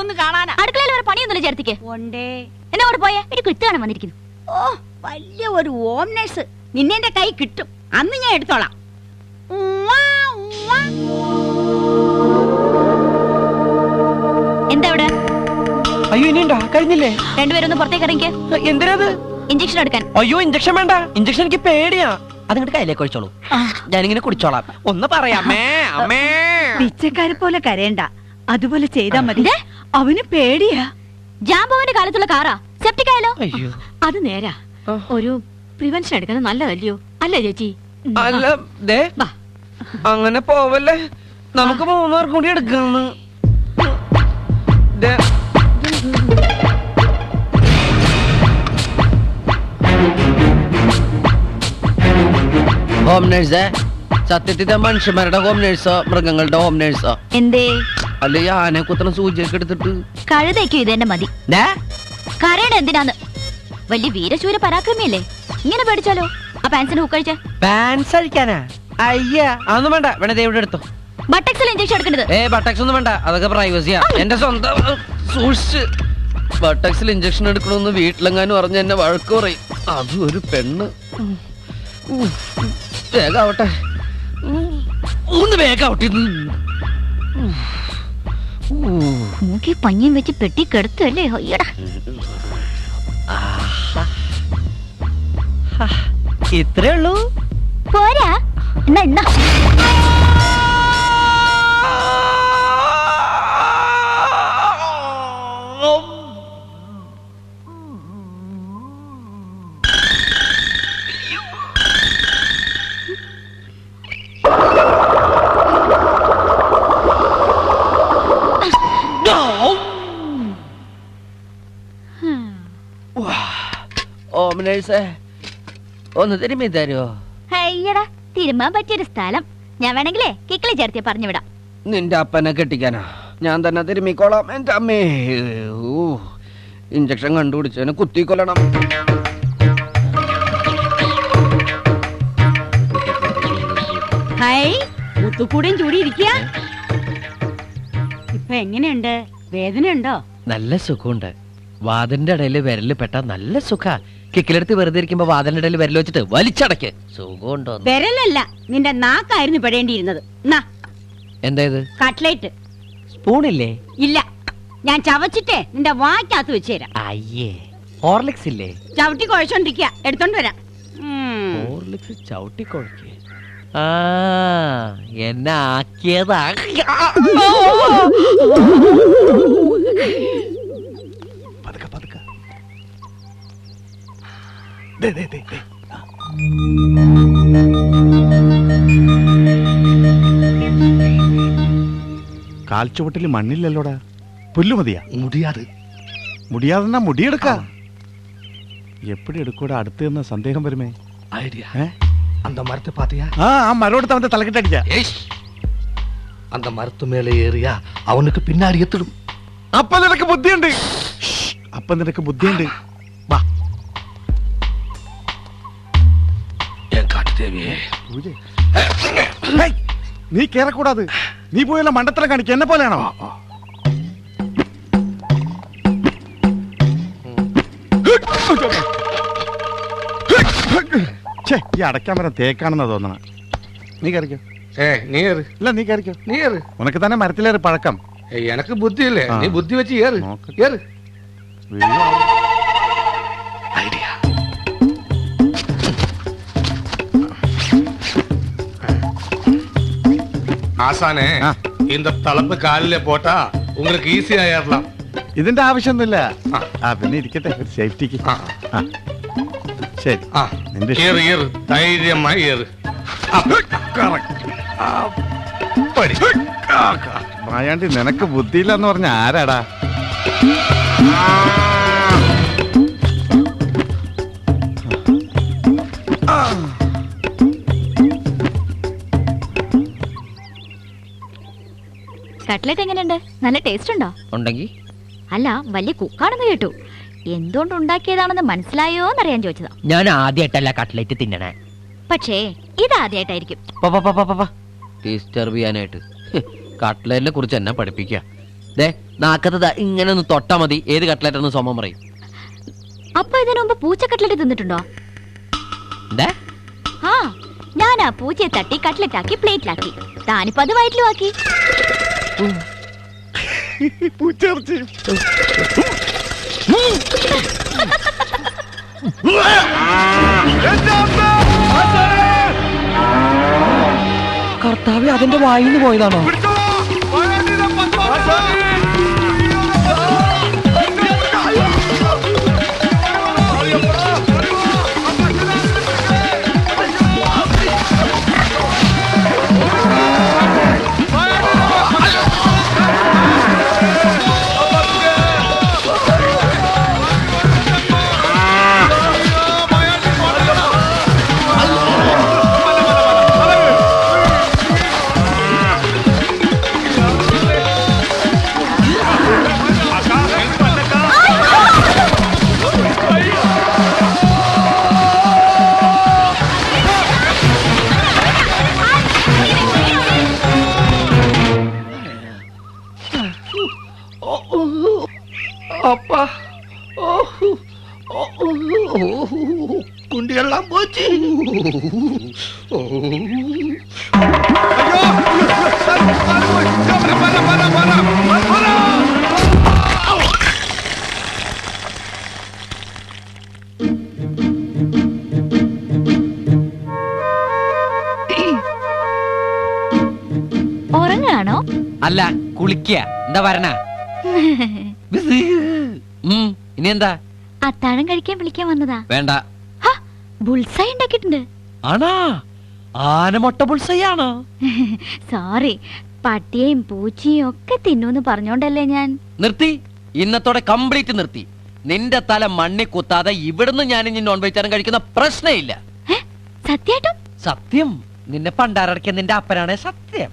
അതൊന്ന് കാണാനാ. അടുക്കളയിൽ വരെ പണിയൊന്നുമില്ല ചേർത്തിക്ക് ഉണ്ടേ എന്നാ അവിടെ പോയേ? ഒരു കിട്ടു കാണാൻ വന്നിരിക്കുന്നു ഓ വലിയ ഒരു ഓം നേഴ്സ് നിന്നെ എന്റെ കൈ കിട്ടും. അന്ന് ഞാൻ എടുത്തോളാം. എന്താ അവിടെ? അയ്യോ ഇനിയുണ്ടാ കഴിഞ്ഞില്ലേ? രണ്ടുപേരും ഒന്ന് പുറത്തേക്ക് ഇറങ്ങിക്ക്. എന്തിനാത്? ഇഞ്ചക്ഷൻ എടുക്കാൻ. അയ്യോ ഇഞ്ചക്ഷൻ വേണ്ട. ഇഞ്ചക്ഷൻ എനിക്ക് പേടിയാ. അതിങ്ങോട്ട് കയ്യിലേക്ക് ഒഴിച്ചോളൂ. ഞാനിങ്ങനെ കുടിച്ചോളാം. ഒന്ന് പറയാം. അമ്മേ അമ്മേ. പിച്ചക്കാരെ പോലെ കരയണ്ട. അതുപോലെ ചെയ്താ മതി. അവന് പേടിയാ. ജാമ്പവന്റെ കാലത്തുള്ള കാറാ. സെപ്റ്റിക് ആയാലോ? അയ്യോ. അത് നേരാ. ഒരു പ്രിവെൻഷൻ എടുക്കുന്നത് നല്ലതല്ലയോ? അല്ല ചേച്ചി. അല്ല ദേ വാ. അങ്ങനെ പോവല്ലേ? നമുക്ക് മൂന്നാർ കൂടി എടുക്കാന്ന്. ദേ, ഹോം നേഴ്സേ സത്യത്തിന്റെ മനുഷ്യന്മാരുടെ ഹോം നേഴ്സോ മൃഗങ്ങളുടെ ഹോം നേഴ്സോ എന്തേ? അല്ല ഈ ആനെ കുത്തണം സൂചിയൊക്കെ എടുത്തിട്ട്? കഴുതയ്ക്കും ഇത് തന്നെ മതി. ദേ, കരയണ എന്തിനാന്ന്? വലിയ വീരശൂര പരാക്രമിയല്ലേ? ഇങ്ങനെ പേടിച്ചാലോ? ആ പാൻസിന് ഹുക്കഴിച്ച പാൻസ് അഴിക്കാനാ? അയ്യ അതൊന്നും വേണ്ട. വേണേ എടുത്തോ. ബട്ടക്സിൽ ഇഞ്ചക്ഷൻ എടുക്കേണ്ടത്. ഏ ബട്ടക്സ് ഒന്നും വേണ്ട. അതൊക്കെ പ്രൈവസിയാ എന്റെ സ്വന്തം അഹ്, സൂക്ഷിച്ച്. ബട്ടക്സിൽ ഇഞ്ചക്ഷൻ എടുക്കണമെന്ന് വീട്ടിലെങ്ങാനും പറഞ്ഞ് എന്നെ വഴക്ക് പറയും. അതും ഒരു പെണ്ണ്. വേഗാവട്ടെ. ഒന്ന്. മൂക്കി പഞ്ഞിയും വെച്ച് പെട്ടി കെടുത്തല്ലേ? അയ്യടാ. ഇത്രേ ഉള്ളൂ. പോരാ. എന്നാ എന്നാ. ഓം നേഴ്സേ ഒന്ന് തിരുമ്മി തരുമോ അയ്യടാ തിരുമ്മാൻ പറ്റിയൊരു സ്ഥലം. ഞാൻ വേണമെങ്കിലേ കിക്കിളി ചേർത്തി പറഞ്ഞു വിടാം നിന്റെ അപ്പനെ കെട്ടിക്കാനാ. ഞാൻ തന്നെ തിരുമ്മിക്കോളാം എന്റെ അമ്മേ. ഊ, ഇഞ്ചക്ഷൻ കണ്ടുപിടിച്ചതിനെ കുത്തിക്കൊല്ലണം. ഹൈ മുത്തുക്കൂടെയും ചൂടി ഇരിക്കുക ഇപ്പൊ എങ്ങനെയുണ്ട്? വേദന ഉണ്ടോ നല്ല സുഖമുണ്ട്. വാതിന്റെ ഇടയിൽ വിരൽ പെട്ട നല്ല സുഖ. കിക്കിലെടുത്ത് വെറുതെ ഇരിക്കുമ്പോ വാതിലിടയിൽ വിരൽ വെച്ചിട്ട് വലിച്ചടക്ക്. സുഖമുണ്ടോ വിരലല്ല നിന്റെ നാക്കായിരുന്നു പെടേണ്ടിയിരുന്നത് നാ. എന്താ ഇത്? കട്ട്ലേറ്റ്. സ്പൂണില്ലേ? ഇല്ല ഞാൻ ചവച്ചിട്ടേ നിന്റെ വാക്കകത്ത് വെച്ച് തരാം അയ്യേ ഹോർലിക്സ് ഇല്ലേ? ചവിട്ടി കുഴച്ചോണ്ടിരിക്കുക എടുത്തോണ്ട് വരാം. ഹോർലിക്സ് ചവിട്ടി കുഴക്ക്. ആ എന്നെ ആക്കിയതാ. കാൽച്ചുവട്ടിൽ മണ്ണില്ലല്ലോടാ പുല്ല് മതിയാ முடியாது മുടിയാതെന്നാ മുടിയെടുക്ക എപ്പടി എടുക്കൂടാ അടുത്ത് നിന്ന് സന്ദേഹം വരുമേ ஐடியா ഏ? அந்த மரத்தை பாத்தியா ആ ആ മരോടുത്ത് അവന്റെ തലക്കെട്ടടിക്ക ஏய் அந்த மரத்து மேலே ஏறியா அவனுக்கு பின்னாடி எத்திடும் അപ്പൊ നിനക്ക് ബുദ്ധിയുണ്ട് അപ്പൊ നിനക്ക് ബുദ്ധിയുണ്ട് നീ കേറക്കൂടാത്. നീ പോയല്ല മണ്ടത്തര കാണിക്ക. എന്നെ പോലെയാണോ? ഈ അടയ്ക്കാൻ മരം തേക്കാണെന്നാ തോന്നണ. നീ കറിക്കോ. ഏ നീ ഏറ് ഇല്ല നീ കറിക്കോ. നീ ഏറ് ഉനക്ക് തന്നെ മരത്തിലേറി പഴക്കം. എനക്ക് ബുദ്ധിയില്ലേ? നീ ബുദ്ധി വെച്ച് ഏറ് ഏറ് ஆசானே ஆ. இந்த தலைப்பு காலில போட்டா உங்களுக்கு ஈஸியா ஏறலாம் ഇതിന്റെ ആവശ്യമൊന്നുമില്ല ആ. ആ പിന്നെ ഇരിക്കട്ടെ ഒരു സേഫ്റ്റിക്ക് ആ. ആ. ശരി ஆ, നിന്റെ ஏறு ஏறு தைரியமா ஏறு அப்படி മായാണ്ടി നിനക്ക് ബുദ്ധിയില്ല എന്ന് പറഞ്ഞ ആരാടാ കട്ട്ലറ്റ് എങ്ങനെയുണ്ട്? നല്ല ടേസ്റ്റ് ഉണ്ടോ ഉണ്ടെങ്കിൽ അല്ല വലിയ കുക്കാണെന്ന് കേട്ടു. എന്തുകൊണ്ട് ഉണ്ടാക്കിയതാണെന്ന് മനസ്സിലായോ എന്നറിയാൻ ചോദിച്ചതാ. ഞാൻ ആദ്യമായിട്ടല്ല കട്ട്ലറ്റ് തിന്നണേ. പക്ഷേ ഡിസ്റ്റർബ് ചെയ്യാനായിട്ട്. കട്ട്ലറ്റിനെ കുറിച്ച് എന്നെ പഠിപ്പിക്കുക ദേ നാക്കത്ത് ദാ ഇങ്ങനെ ഒന്ന് തൊട്ടാ മതി. ഏത് കട്ട്ലറ്റ് എന്ന് സോമം പറയും. അപ്പൊ ഇതിനു മുമ്പ് പൂച്ച കട്ട്ലറ്റ് തിന്നിട്ടുണ്ടോ? ആ ഞാൻ ആ പൂച്ചയെ തട്ടി കട്ട്ലറ്റ് ആക്കി പ്ലേറ്റിലാക്കി. താനിപ്പോ അത് വയറ്റിലുമാക്കി. പൂച്ചേർച്ചി കർത്താവ് അതിന്റെ വായിന്ന് പോയതാണോ? അല്ല കുളിക്ക. എന്താ വരണ? ഇനി എന്താ? അത്താഴം കഴിക്കാൻ വിളിക്കാൻ വന്നതാ. വേണ്ട. ഹ, ബുൾസൈ ഉണ്ടാക്കിയിട്ടുണ്ട്. ആണാ? ആനമൊട്ട ബുൾസൈയാണോ? സോറി പട്ടിയെയും പൂച്ചയും ഒക്കെ തിന്നൂന്ന് പറഞ്ഞോണ്ടല്ലേ ഞാൻ. നിർത്തി. ഇന്നത്തോടെ കംപ്ലീറ്റ് നിർത്തി. നിന്റെ തല മണ്ണി കുത്താതെ ഇവിടുന്ന് ഞാൻ ഇനി നോൺ വെജിറ്റേറിയൻ കഴിക്കുന്ന പ്രശ്നമില്ല സത്യായിട്ടും? സത്യം. നിന്നെ പണ്ടാരടക്കിയ നിന്റെ അപ്പനാണ് സത്യം.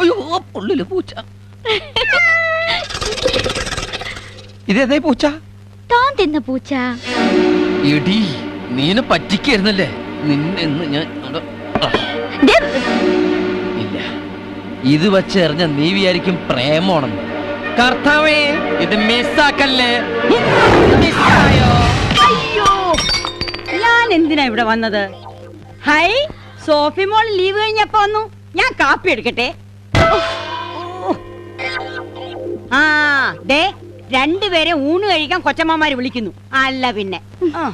അയ്യോ പുള്ളിൽ പൂച്ച. ഇതേതേ പൂച്ച? താൻ തിന്ന പൂച്ച. എടി നീനെ പറ്റിക്കായിരുന്നല്ലേ? നിന്നെന്ന് ഞാൻ ഇല്ല. ഇത് വച്ചെറിഞ്ഞ എറിഞ്ഞ നീ വിചാരിക്കും പ്രേമോണെന്ന് കർത്താവേ ഇത് മിസ്സാക്കല്ലേ? അയ്യോ ഞാൻ എന്തിനാ ഇവിടെ വന്നത്? ഹൈ സോഫി മോൾ ലീവ് കഴിഞ്ഞപ്പോ വന്നു. ഞാൻ കാപ്പി എടുക്കട്ടെ? ആ ദേ രണ്ടുപേരെ ഊണ് കഴിക്കാൻ കൊച്ചമ്മമാര് വിളിക്കുന്നു അല്ല പിന്നെ ആ.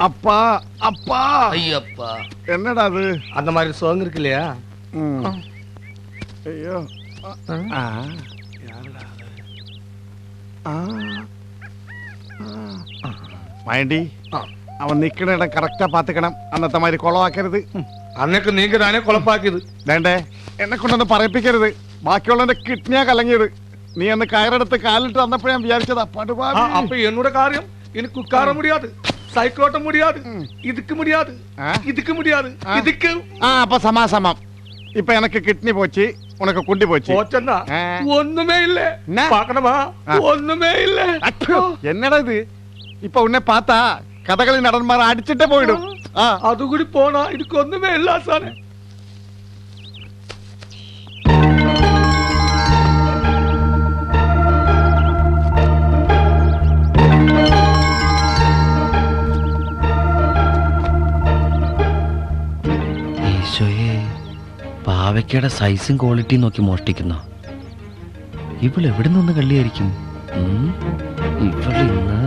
அப்பா அப்பா ஐயப்பா என்னடா அது அந்த மாதிரி சோங் இருக்கு இல்லையா ம். ஐயோ ஆ யாருடா அது? ആ. ആ. മൈണ്ടി ആ. അവൻ നിക്കണ ഇടം കറക്റ്റാ പാത്തുക്കണം അന്നത്തെ മാതിരി കുളമാക്കരുത് അന്നൊക്കെ നീക്ക് താനെ കൊളപ്പാക്കിയത്. വേണ്ടേ? എന്നെ കൊണ്ടൊന്ന് പറയിപ്പിക്കരുത്. ബാക്കിയുള്ളവന്റെ കിഡ്നിയാ കലങ്ങിയത്. നീ അന്ന് കയറെടുത്ത് കാലിട്ട് തന്നപ്പോ ഞാൻ വിചാരിച്ചതാ പടുപാടി അപ്പൊ എന്നോട് കാര്യം? എനിക്ക് കുക്കാറ മുടിയാത് സൈക്കിളോട്ടം മുടിയാത് ഇതുക്ക് മുടിയാത് ഇതുക്ക് മുടിയാത് ഇതുക്ക് ആ അപ്പൊ സമാസമാം. ഇപ്പൊ എനക്ക് കിഡ്നി പോച്ചി ഉനക്ക് കുണ്ടി പോച്ചി. ഒന്നുമേ ഇല്ലേ? ഒന്നുമേ ഇല്ലേ? എന്നടാ ഇത്? ഇപ്പൊ ഉന്നെ പാത്താ കഥകളി നടന്മാർ അടിച്ചിട്ടേ പോയിടും. അതുകൂടി പോണ? എനിക്ക് ഒന്നുമേ ഇല്ല സാറേ. പാവയ്ക്കയുടെ സൈസും ക്വാളിറ്റിയും നോക്കി മോഷ്ടിക്കുന്ന. ഇവൾ എവിടെ നിന്ന് കള്ളിയായിരിക്കും? ഇവളിന്ന്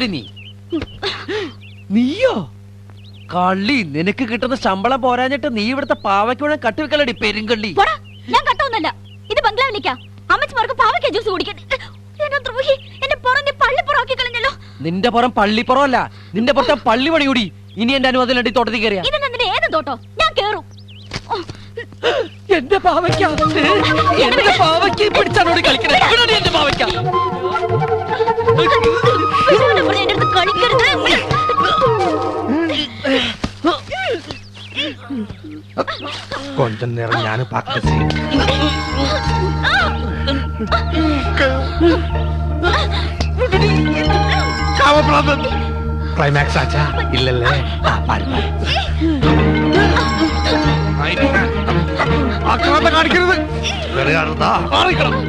ആരടി നീ. നീയോ? കള്ളി നിനക്ക് കിട്ടുന്ന ശമ്പളം പോരാഞ്ഞിട്ട് നീ ഇവിടുത്തെ പാവയ്ക്ക് വേണം കട്ടിവെക്കലടി പെരുങ്കള്ളി. ഞാൻ കട്ടൊന്നല്ല ഇത് ബംഗ്ലാവിലേക്കാ. അമ്മച്ചിമാർക്ക് പാവയ്ക്ക ജ്യൂസ് കളഞ്ഞല്ലോ. നിന്റെ പുറം പള്ളിപ്പുറമല്ല നിന്റെ പുറത്തെ പള്ളി പണിയൂടി ഇനി എന്റെ അനുവാദം തോട്ടത്തിൽ കയറിയ. ഏത് തോട്ടോ? ഞാൻ കേറും. എന്റെ പാവയ്ക്ക. എന്റെ പാവയ്ക്ക് പിടിച്ചാണോടി കളിക്കണേ? എന്റെ പാവയ്ക്ക. கொஞ்சம் நேரம் ஞானம் பார்க்கறது கிளைமேக்ஸ் ஆச்சா இல்ல இல்ல பாரு அக்கிரமத்தை காணிக்கிறது வேற யாருந்தா மாறிக்கணும்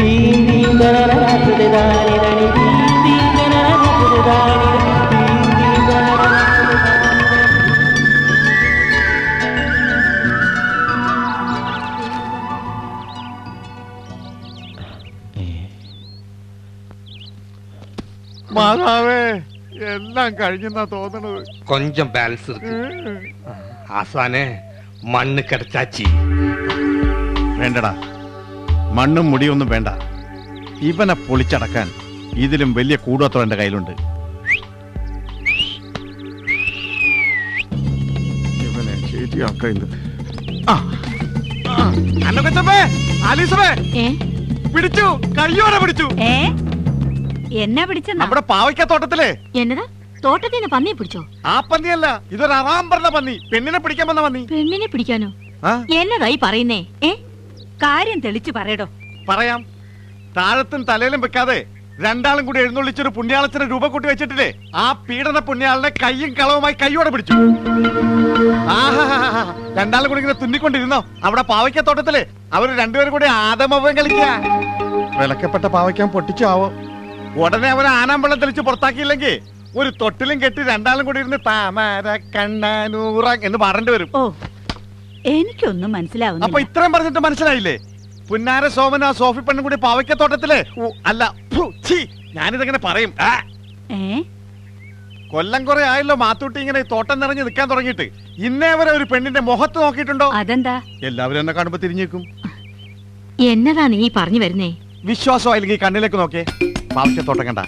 കഴിഞ്ഞെന്നാ തോന്നണത്. കൊഞ്ചം ബാലൻസ് ആസാനെ മണ്ണ് കിടച്ചാച്ചി. വേണ്ടടാ. മണ്ണും മുടിയൊന്നും വേണ്ട. ഇവനെ പൊളിച്ചടക്കാൻ ഇതിലും വലിയ കൂടോത്രം എന്റെ കയ്യിലുണ്ട്. ഇവനെ ശരിയാക്കുന്നത് ആ. അന്നക്കൊച്ചപ്പേ ആലീസപ്പേ ഏ? പിടിച്ചു കയ്യോടെ പിടിച്ചു. ഏ? എന്നാ പിടിച്ചെന്നാ? നമ്മുടെ പാവയ്ക്ക തോട്ടത്തിലെ. എന്നതാ? തോട്ടത്തിൽ നിന്ന് പന്നിയെ പിടിച്ചോ? ആ പന്നിയല്ല ഇതൊരു അറാം പറഞ്ഞ പന്നി. പെണ്ണിനെ പിടിക്കാൻ വന്ന പന്നി. പെണ്ണിനെ പിടിക്കാനോ? എന്നതായി പറയുന്നേ. ഏ? കാര്യം തെളിച്ചു പറയടോ. പറയാം. താഴത്തും തലയിലും വെക്കാതെ രണ്ടാളും കൂടി എഴുന്നള്ളിച്ചൊരു പുണ്യാളച്ചനെ രൂപ കൂട്ടി വെച്ചിട്ടില്ലേ? ആ പീഡന പുണ്യാളിനെ കയ്യും കളവുമായി കൈയോടെ പിടിച്ചു. രണ്ടാളും കൂടി ഇങ്ങനെ തുന്നിക്കൊണ്ടിരുന്നോ? അവിടെ പാവയ്ക്കത്തോട്ടത്തിൽ അവർ രണ്ടുപേരും കൂടി ആദമവൻ കളിക്ക. വിലക്കപ്പെട്ട പാവയ്ക്കാൻ പൊട്ടിച്ചാവോ. ഉടനെ അവർ ആനാമ്പള്ളം തെളിച്ച് പുറത്താക്കിയില്ലെങ്കിൽ ഒരു തൊട്ടിലും കെട്ടി രണ്ടാളും കൂടി ഇരുന്ന് താമര കണ്ണാനൂറ എന്ന് പാടേണ്ടി വരും. ഓ എനിക്കൊന്നും അപ്പൊ മനസ്സിലാവുന്നില്ല ഇത്രയും പറഞ്ഞിട്ട് മനസ്സിലായില്ലേ? പുന്നാര സോമന ആ സോഫി പെണ്ണും കൂടി പാവയ്ക്കത്തോട്ടത്തിൽ? ഓ, അല്ല ഫു, ഛീ, ഞാനിതെങ്ങനെ പറയും. ആ, ഏ? കൊല്ലം കുറെ ആയല്ലോ മാത്തൂട്ടി ഇങ്ങനെ ഈ തോട്ടം നിറഞ്ഞ് നിൽക്കാൻ തുടങ്ങിയിട്ട്. ഇന്നേ വരെ ഒരു പെണ്ണിന്റെ മുഖത്ത് നോക്കിയിട്ടുണ്ടോ? അതെന്താ? എല്ലാവരും എന്നെ കാണുമ്പോ തിരിഞ്ഞേക്കും. എന്നതാ നീ പറഞ്ഞു വരുന്നേ? വിശ്വാസം അല്ലെങ്കിൽ കണ്ണിലേക്ക് നോക്കേ പാവയ്ക്കത്തോട്ടം കണ്ട.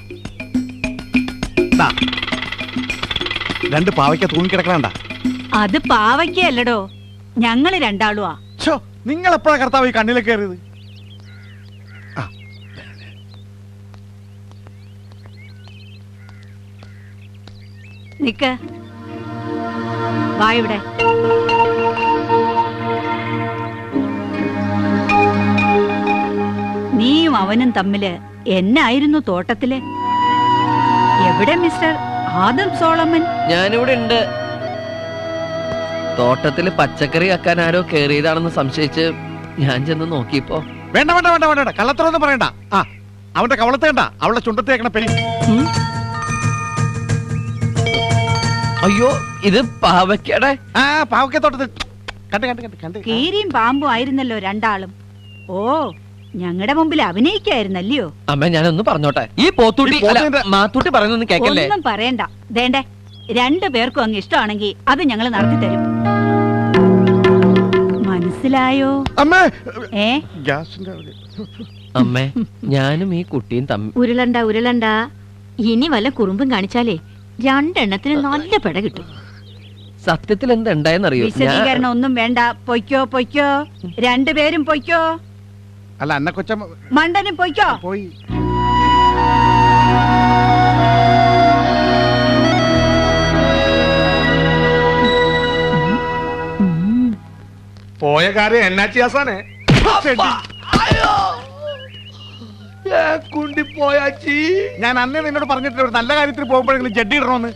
രണ്ട് പാവയ്ക്ക തൂങ്ങിക്കിടക്കണണ്ട. അത് പാവയ്ക്കല്ലടോ ഞങ്ങൾ രണ്ടാളുവാ. നിങ്ങൾ എപ്പോഴാ കർത്താവ് ഈ കണ്ണിലേക്ക് കയറിയത്? നിക്ക്. വാ ഇവിടെ. നീയും അവനും തമ്മിൽ എന്നായിരുന്നു തോട്ടത്തിൽ? എവിടെ മിസ്റ്റർ? Adam Solomon? ഞാനിവിടെ ഉണ്ട് തോട്ടത്തിൽ പച്ചക്കറി ആക്കാൻ ആരോ കേറിയതാണെന്ന് സംശയിച്ച് ഞാൻ ചെന്ന് നോക്കിയപ്പോ വേണ്ട വേണ്ട വേണ്ട വേണ്ട കള്ളത്തറൊന്നും പറയണ്ട. ആ അവന്റെ കവളത്തെ കണ്ട. അവളുടെ ചുണ്ടത്തേക്കണ പെരി. അയ്യോ ഇത് പാവയ്ക്കടെ? ആ പാവയ്ക്കത്തോട്ടത്തിൽ കണ്ട് കണ്ട് കണ്ട് കണ്ട്. കീരിയും പാമ്പും ആയിരുന്നല്ലോ രണ്ടാളും. ഓ ഞങ്ങളുടെ മുമ്പിൽ അഭിനയിക്കായിരുന്നല്ലയോ? അമ്മ ഞാനൊന്ന് പറഞ്ഞോട്ടെ. ഈ പോത്തൂട്ടി അല്ല, മാത്തൂട്ടി പറയുന്നൊന്നും കേക്കല്ലേ? ഒന്നും പറയണ്ട. ദേണ്ടേ രണ്ടു പേർക്കും അങ്ങ് ഇഷ്ടമാണെങ്കിൽ അത് ഞങ്ങൾ നടത്തി തരും. മനസ്സിലായോ? അമ്മേ! ഏ? ഗ്യാസിന്റെ അവിടെ. അമ്മേ ഞാനും ഈ കുട്ടിയും തമ്മിൽ ഉരുളണ്ട ഉരുളണ്ട. ഇനി വല്ല കുറുമ്പും കാണിച്ചാലേ രണ്ടെണ്ണത്തിന് നല്ല പെട കിട്ടും. സത്യത്തിൽ എന്തുണ്ടായെന്നറിയോ ഞാൻ വിശദീകരണം ഒന്നും വേണ്ട. പൊയ്ക്കോ പൊയ്ക്കോ. രണ്ടുപേരും പൊയ്ക്കോ. അല്ല അന്ന കൊച്ച മണ്ടനെ പോയിക്കോ? പോയി. പോയ കാര്യം എന്നാച്ചി ആസാനെ? ചെടി. കുണ്ടി പോയാച്ചി. ഞാൻ അന്നേ നിന്നോട് പറഞ്ഞിട്ടില്ല ഒരു നല്ല കാര്യത്തിൽ പോകുമ്പോഴെങ്കിലും ജഡ്ഡി ഇടണമെന്ന്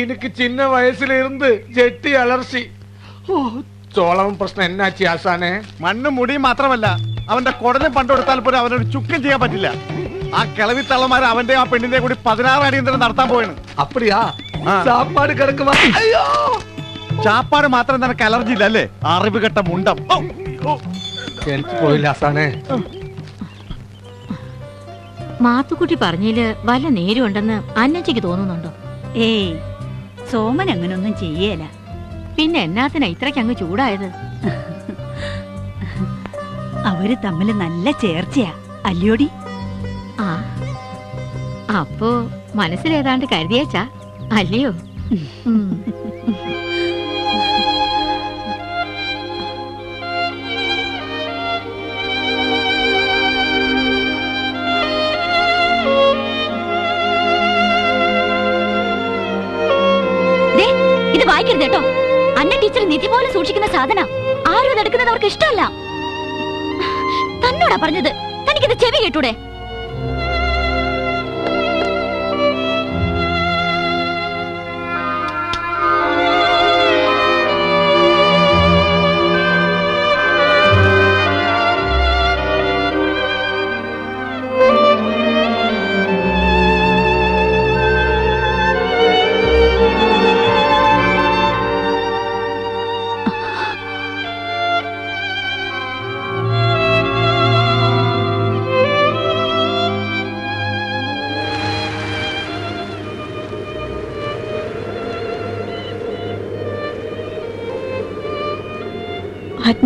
എനിക്ക് ചിന്ന വയസ്സിലിരുന്ന് ജെട്ടി അലർച്ചി. ഓ ചോളവും പ്രശ്നം എന്നാച്ചി ആസാനെ? മണ്ണും മുടിയും മാത്രമല്ല അവന്റെ കുടഞ്ഞ പണ്ട് കൊടുത്താൽ പോലും അവനൊരു ചുക്കം ചെയ്യാൻ പറ്റില്ല. ആ കിളവി തള്ളമാർ അവന്റെ ആ പെണ്ണിന്റെ കൂടി പതിനാറ് അടിയന്തരം നടത്താൻ പോയാണ് അപ്പടിയാ? ചാപ്പാട് കിടക്കുവാ അയ്യോ! ചാപ്പാട് മാത്രം നിനക്ക് അലർജി ഇല്ല അല്ലേ? അറിവ് കെട്ട മുണ്ടം. പോയില്ല മാത്തുക്കുട്ടി പറഞ്ഞതിൽ വല്ല നേരമുണ്ടെന്ന് അന്നച്ചയ്ക്ക് തോന്നുന്നുണ്ടോ? ഏയ് സോമൻ അങ്ങനൊന്നും ചെയ്യേല. പിന്നെ എന്നാത്തിനാ ഇത്രയ്ക്കങ്ങ് ചൂടായത്? അവർ തമ്മിൽ നല്ല ചേർച്ചയാ. അല്ലയോടി ആ. അപ്പോ മനസ്സിലേതാണ്ട് കരുതിയേച്ചാ? അല്ലയോ? ഇത് വായിക്കരുത് കേട്ടോ. അന്ന ടീച്ചർ നിധി പോലെ സൂക്ഷിക്കുന്ന സാധന. ആരും അതെടുക്കുന്നത് അവർക്ക് ഇഷ്ടമല്ല. തന്നോടാ പറഞ്ഞത് തനിക്കിത് ചെവി കേട്ടൂടെ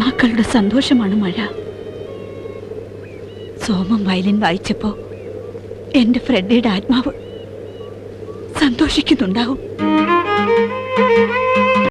ആത്മാക്കളുടെ സന്തോഷമാണ് മഴ. സോമം വയലിൻ വായിച്ചപ്പോ എന്റെ ഫ്രണ്ടിയുടെ ആത്മാവ് സന്തോഷിക്കുന്നുണ്ടാവും.